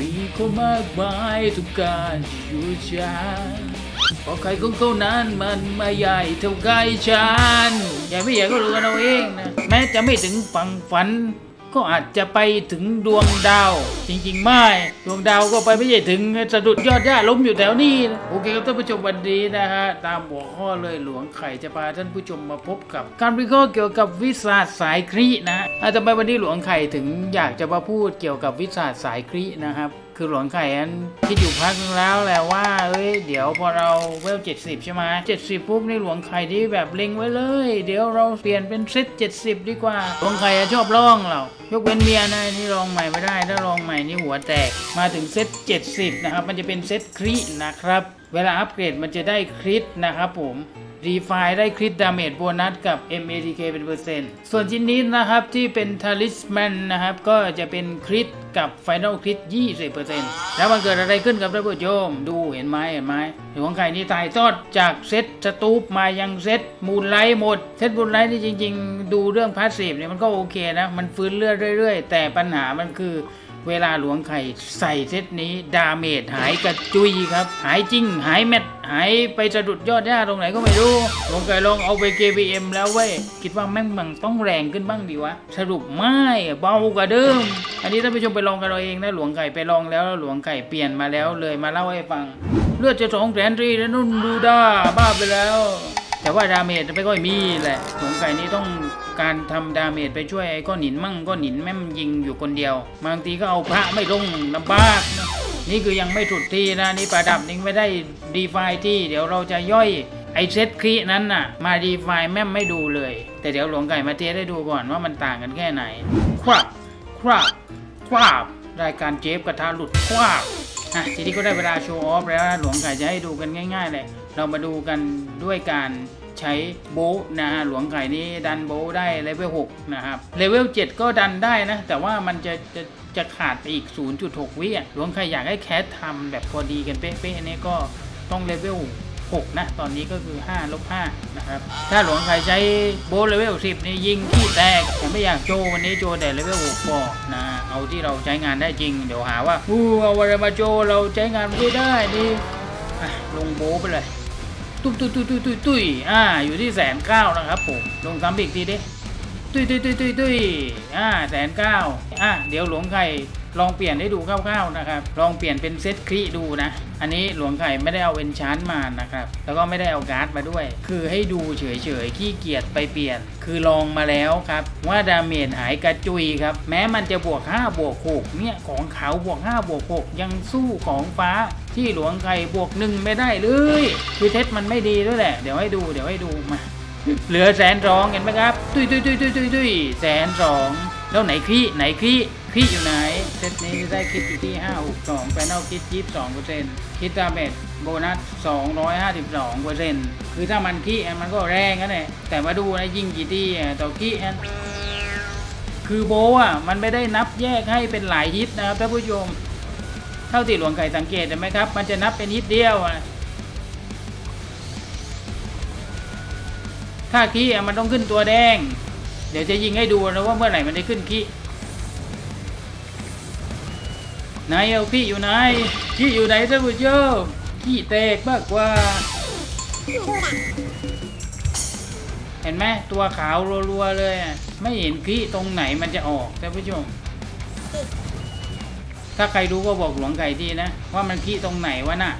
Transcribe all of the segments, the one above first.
มีคนมากมายทุกการอยู่ฉันเพราะใครของเขานั้นมันไม่ใหญ่เท่าใครฉันอย่าไม่อยากก็รู้กันเอาเองนะ แม้จะไม่ถึงฝั่งฝัน ก็อาจจะไปถึงดวงดาว จริงๆ ไม่ ดวงดาวก็ไปไม่ใช่ถึงสะดุดยอดหญ้าล้มอยู่แถวนี้โอเคครับท่านผู้ชมวันนี้นะฮะตามหัวข้อเลยหลวงไข่จะพาท่านผู้ชมมาพบกับ การวิเคราะห์เกี่ยวกับวิชาสายครีนะฮะอะทำไมวันนี้หลวงไข่ถึงอยากจะมาพูดเกี่ยวกับวิชาสายครีนะครับ คือหลวงไข่นั้นคิดอยู่พักนึงแล้วแหละว่าเอ้ยเดี๋ยวพอเราเวลเจ็ดสิบใช่ไหมเจ็ดสิบปุ๊บนี่หลวงไข่ที่แบบเล็งไว้เลย เดี๋ยวเราเปลี่ยนเป็นเซตเจ็ดสิบดีกว่า หลวงไข่อะชอบร้องเรายกเว้นเมียนะนี่ลองใหม่ไม่ได้ถ้าลองใหม่นี่หัวแตกมาถึงเซต70นะครับมันจะเป็นเซตครินะครับ เวลาอัปเกรดมันจะได้คริตนะครับผม รีไฟได้คริตดาเมจโบนัสกับ MATK เป็นเปอร์เซ็นต์ ส่วนชิ้นนี้นะครับที่เป็นทาริสแมนนะครับ ก็จะเป็นคริตกับไฟน a ลคริต20%แล้วมันเกิดอะไรขึ้นกับท่านผู้ชมดูเห็นไหมเห็นไหมหลวงไข่นี่ถ่ายทอดจากเซตสตูปมายังเซตมูลไลท์หมด เซตมูลไลท์นี่จริง ๆ ดูเรื่องพาสซีฟเนี่ยมันก็โอเคนะ มันฟื้นเลือดเรื่อย ๆ แต่ปัญหามันคือ เวลาหลวงไข่ใส่เซตนี้ดาเมจหายกระจุยครับ หายจริง หายเม็ดหายไปสะดุดยอดหญ้าตรงไหนก็ไม่รู้หลวงไก่ลองเอาไป KBM แล้วเว้ย คิดว่าแม่งมันต้องแรงขึ้นบ้างดีวะ สรุปไม่เบากว่าเดิม อันนี้ท่านผู้ชมไปลองกันเราเองนะหลวงไก่ไปลองแล้วหลวงไก่เปลี่ยนมาแล้วเลยมาเล่าให้ฟัง เลือดจะสองแสนรีแล้วนุ่นดูด้าบ้าไปแล้ว แต่ว่าดาเมจไม่ค่อยมีแหละหลวงไก่นี่ต้องการทำดาเมจไปช่วยไอ้ก้อนหินมั่งก้อนหินแม่มยิงอยู่คนเดียว บางทีก็เอาพระไม่ลงลำบากนะนี่คือยังไม่สุดที่นะนี่ประดับนี่ไม่ได้ดีไฟที่เดี๋ยวเราจะย่อยไอเซตครีนั้นน่ะ มาดีไฟแม่มไม่ดูเลย แต่เดี๋ยวหลวงไก่มาเทสให้ดูก่อนว่ามันต่างกันแค่ไหน ครับครับครับรายการเจฟกระทะหลุดครับอะทีนี้ก็ได้เวลาโชว์ออฟแล้วหลวงไก่จะให้ดูกันง่ายๆเลยเรามาดูกันด้วยการ ใช้โบนะฮะหลวงไก่นี้ดันโบได้เลเวล6นะครับเลเวล7 ก็ดันได้นะ แต่ว่ามันจะจะจะขาดไปอีก 0.6 วิอะหลวงไก่อยากให้แคสทำแบบพอดีกันเป๊ะๆอันนี้ก็ต้องเลเวล6 นะ ตอนนี้ก็คือ5ลบ5นะครับ ถ้าหลวงไข่ใช้โบเลเวล 10 นี่ยิงที่แตกแต่ไม่อยากโจวันนี้โจแต่เลเวล6พอนะ เอาที่เราใช้งานได้จริง เดี๋ยวหาว่าอู้เอาอะไรมาโจเราใช้งานไม่ได้นี่ลงโบไปเลย ตุ้ยตุ้ยตุ้ยตุ้ยตุ้ยตุ้ยอ่าอยู่ที่แสนเก้านะครับผมลงซ้ำอีกทีดิตุ้ยตุ้ยตุ้ยตุ้ยตุ้ยอ่าแสนเก้าอะเดี๋ยวหลวงไก่ ลองเปลี่ยนให้ดูคร่าวๆนะครับ ลองเปลี่ยนเป็นเซตครีดูนะ อันนี้หลวงไข่ไม่ได้เอาเอนชานมานะครับ แล้วก็ไม่ได้เอาการ์ดมาด้วย คือให้ดูเฉยๆขี้เกียจไปเปลี่ยน คือลองมาแล้วครับ ว่าดาเมจหายกระจุยครับ แม้มันจะบวก 5 บวก 6 เนี่ย ของเขาบวก 5 บวก 6 ยังสู้ของฟ้าที่หลวงไข่บวกหนึ่งไม่ได้เลย คือเทสมันไม่ดีด้วยแหละ เดี๋ยวให้ดู เดี๋ยวให้ดูมา เหลือแสนสองเห็นไหมครับตุยตุยตุยตุยตุยตุยแสนสองแล้วไหนคลี่ไหนคลี่คลี่อยู่ไหนเซตนี้ได้คิดอยู่ที่ห้าหกสองแฟนเอาคิดยี่สิบสองเปอร์เซ็นต์คิดดาเมจโบนัสสองร้อยห้าสิบสองเปอร์เซ็นต์คือถ้ามันขี้มันก็แรงนะเนี่ยแต่มาดูนะยิงกี่ที่ต่อขี้คือโบอะมันไม่ได้นับแยกให้เป็นหลายฮิตนะครับท่านผู้ชม เท่าที่หลวงไก่สังเกตเห็นไหมครับ มันจะนับเป็นฮิตเดียวอะ ถ้าขี้มันต้องขึ้นตัวแดง เดี๋ยวจะยิงให้ดูนะว่าเมื่อไหร่มันได้ขึ้นขี้ไหนเอาขี้อยู่ไหนขี้อยู่ไหนท่านผู้ชมขี้แตกมากกว่า เห็นไหมตัวขาวรัวๆเลยไม่เห็นขี้ตรงไหนมันจะออกท่านผู้ชมถ้าใครรู้ก็บอกหลวงไก่ทีนะ ว่ามันขี้ตรงไหนวะน่ะ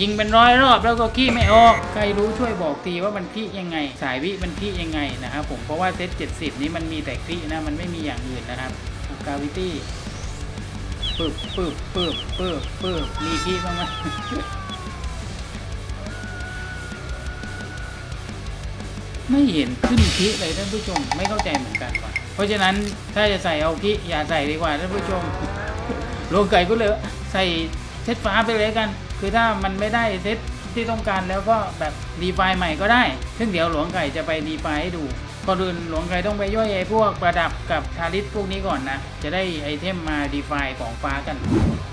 ยิงเป็นร้อยรอบแล้วก็ขี้ไม่ออกใครรู้ช่วยบอกทีว่ามันขี้ยังไง สายวิมันขี้ยังไงนะครับผมเพราะว่าเซต70 นี้มันมีแต่ขี้นะมันไม่มีอย่างอื่นนะครับกาวิตี้ปึ๊บปึ๊บปึ๊บปึ๊บปึ๊บมีขี้บ้างไหมไม่เห็นขึ้นขี้เลยท่านผู้ชมไม่เข้าใจเหมือนกันว่ะเพราะฉะนั้นถ้าจะใส่เอาขี้อย่าใส่ดีกว่าท่านผู้ชมโลงไก่ก็เลยใส่เซตฟ้าไปเลยกัน คือถ้ามันไม่ได้เซตที่ต้องการแล้วก็แบบรีไฟใหม่ก็ได้ ซึ่งเดี๋ยวหลวงไก่จะไปรีไฟให้ดูก่อนอื่นหลวงไก่ต้องไปย่อยไอ้พวกประดับกับทาริสพวกนี้ก่อนนะ จะได้ไอเทมมารีไฟของฟ้ากัน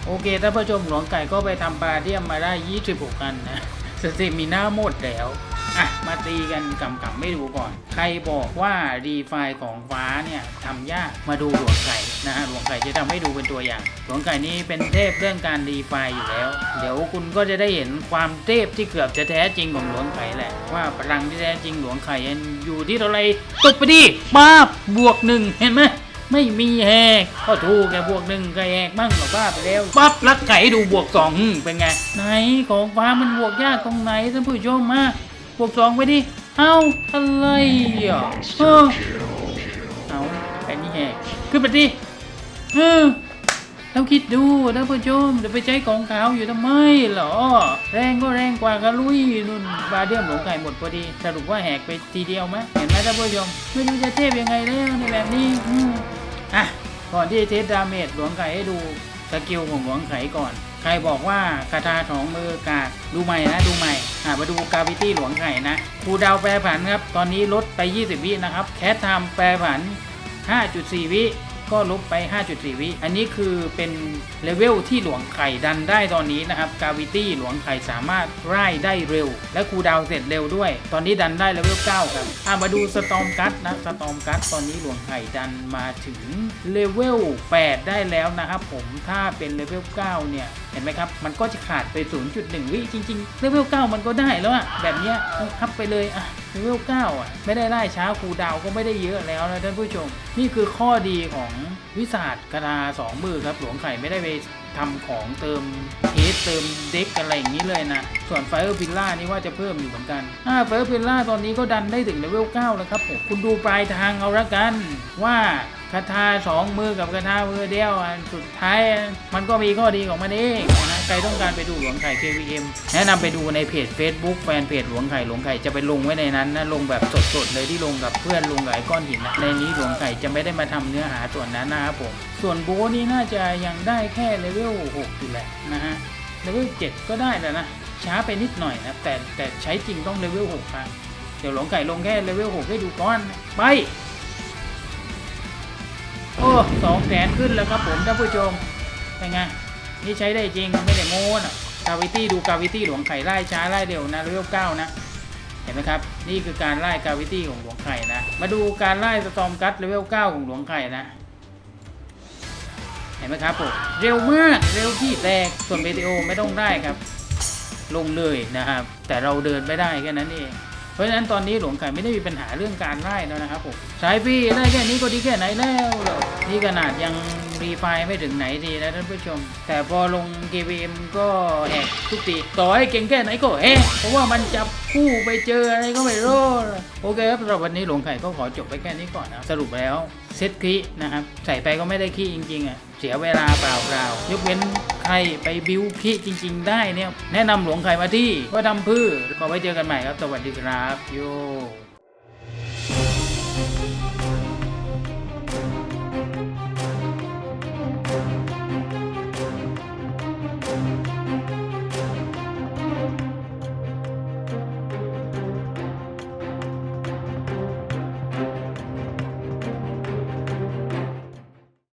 โอเคท่านผู้ชมหลวงไก่ก็ไปทำปลาเดียมมาได้ 26 กันนะสเตมีหน้าหมดแล้ว อะมาตีกันกำกำไม่ดูก่อน ใครบอกว่ารีไฟของฟ้าเนี่ยทำยากมาดูหลวงไก่นะฮะหลวงไก่จะทำให้ดูเป็นตัวอย่าง หลวงไก่นี้เป็นเทพเรื่องการรีไฟอยู่แล้ว เดี๋ยวคุณก็จะได้เห็นความเทพที่เกือบจะแท้จริงของหลวงไก่แหละ ว่าพลังที่แท้จริงหลวงไก่อยู่ที่เท่าไรตกไปดิมาบบวกหนึ่งเห็นไหมไม่มีแหกก็ถูกแกบวกหนึ่งก็แหกมั่งหรอบ้าไปแล้วปั๊บลักไก่ดูบวกสองเป็นไง ไหนของฟ้ามันบวกยากตรงไหนท่านผู้ชมมา บวกสองไปดิ เอ้าอะไรอะเออเอาไอ้นี่แหกขึ้นไปดิเออแล้วคิดดูท่านผู้ชมจะไปใช้ของขาวอยู่ทำไมเหรอ แรงก็แรงกว่ากระลุยนุ่นบาเดียมหลงไก่หมดพอดี สรุปว่าแหกไปทีเดียวไหมเห็นไหมท่านผู้ชมไม่รู้จะเทพยังไงแล้วในแบบนี้อ,อะก่อนที่จะเทสดาเมจหลวงไก่ให้ดูสกิลของหลวงไก่ก่อน รบอกว่าคาถาสองมือกาดดูใหม่นะดูใหม่อะมาดูกาวิตี้หลวงไก่นะครูดาวแปรผันครับ ตอนนี้ลดไป 20 วินะครับ แคททม์แปรผัน 5.4 วิ ก็ลบไป 5.4 วิ อันนี้คือเป็นเลเวลที่หลวงไข่ดันได้ตอนนี้นะครับกาวิตี้หลวงไข่สามารถไล่ได้เร็ว และคูดาวเสร็จเร็วด้วย ตอนนี้ดันได้เลเวล 9 ครับอะมาดูสตอมกัตนะสตอมกัตตอนนี้หลวงไข่ดันมาถึงเลเวล 8 ได้แล้วนะครับผมถ้าเป็นเลเวล 9 เนี่ย เห็นไหมครับ มันก็จะขาดไป 0.1 วิจริง ๆ เลเวล 9 มันก็ได้แล้วอะแบบเนี้ยอัพไปเลยอะ เลเวล9อะ ไม่ได้ไล่ช้าคูดาวก็ไม่ได้เยอะแล้วนะท่านผู้ชม นี่คือข้อดีของวิสาดกระดาสองมือครับ หลวงไข่ไม่ได้ไปทำของเติมเทสเติมเด็กอะไรอย่างนี้เลยนะ ส่วนไฟเออร์พิลล่านี่ว่าจะเพิ่มอยู่เหมือนกันอ่าไฟเออร์พิลล่าตอนนี้ก็ดันได้ถึงเลเวล9แล้วครับผมคุณดูปลายทางเอาละกันว่า คาถาสองมือกับคาถามือเดียวอันสุดท้ายมันก็มีข้อดีของมันเองนะใครต้องการไปดูหลวงไข่ KVM แนะนำไปดูในเพจ Facebook แฟนเพจหลวงไข่หลวงไข่จะไปลงไว้ในนั้นนะลงแบบสดๆเลยที่ลงกับเพื่อนลงกับไอ้ก้อนหินนะในนี้หลวงไข่จะไม่ได้มาทำเนื้อหาส่วนนั้นนะครับผมส่วนโบนี่น่าจะยังได้แค่เลเวล6อยู่แหละนะฮะเลเวล7ก็ได้แล้วนะช้าไปนิดหน่อยนะแต่แต่ใช้จริงต้องเลเวล6ครับเดี๋ยวหลวงไก่ลงแค่เลเวล6ให้ดูก่อนไป โอ้สองแสนขึ้นแล้วครับผมท่านผู้ชมเป็นไงนี่ใช้ได้จริงไม่ได้โม้นะกาวิตี้ดูกาวิตี้หลวงไข่ไล่ช้าไล่เร็วนะเลเวลเก้านะเห็นไหมครับ นี่คือการไล่กาวิตี้ของหลวงไข่นะ มาดูการไล่สตอมกัตเลเวลเก้าของหลวงไข่นะ เห็นไหมครับผมเร็วมากเร็วที่แตกส่วนเบติโอไม่ต้องได้ครับ ลงเลยนะครับ แต่เราเดินไม่ได้แค่นั้นเอง เพราะฉะนั้นตอนนี้หลวงไข่ไม่ได้มีปัญหาเรื่องการไล่แล้วนะครับผมสายฟรีได้แค่นี้ก็ดีแค่ไหนแล้วหรอนี่ขนาดยังรีไฟไม่ถึงไหนดีนะท่านผู้ชม แต่พอลง GVM ก็แหกทุกทีต่อให้เก่งแค่ไหนก็แหกเพราะว่ามันจับคู่ไปเจออะไรก็ไม่รู้โอเคครับสำหรับวันนี้หลวงไข่ก็ขอจบไปแค่นี้ก่อนนะสรุปแล้วเซตคีนะครับใส่ไปก็ไม่ได้คีจริงๆอะเสียเวลาเปล่าๆยกเว้น ใครไปบิวคีจริง ๆ ได้เนี่ยแนะนำหลวงไข่มาที่ว่าทำพืชก็ไว้เจอกันใหม่ครับ สวัสดีครับโย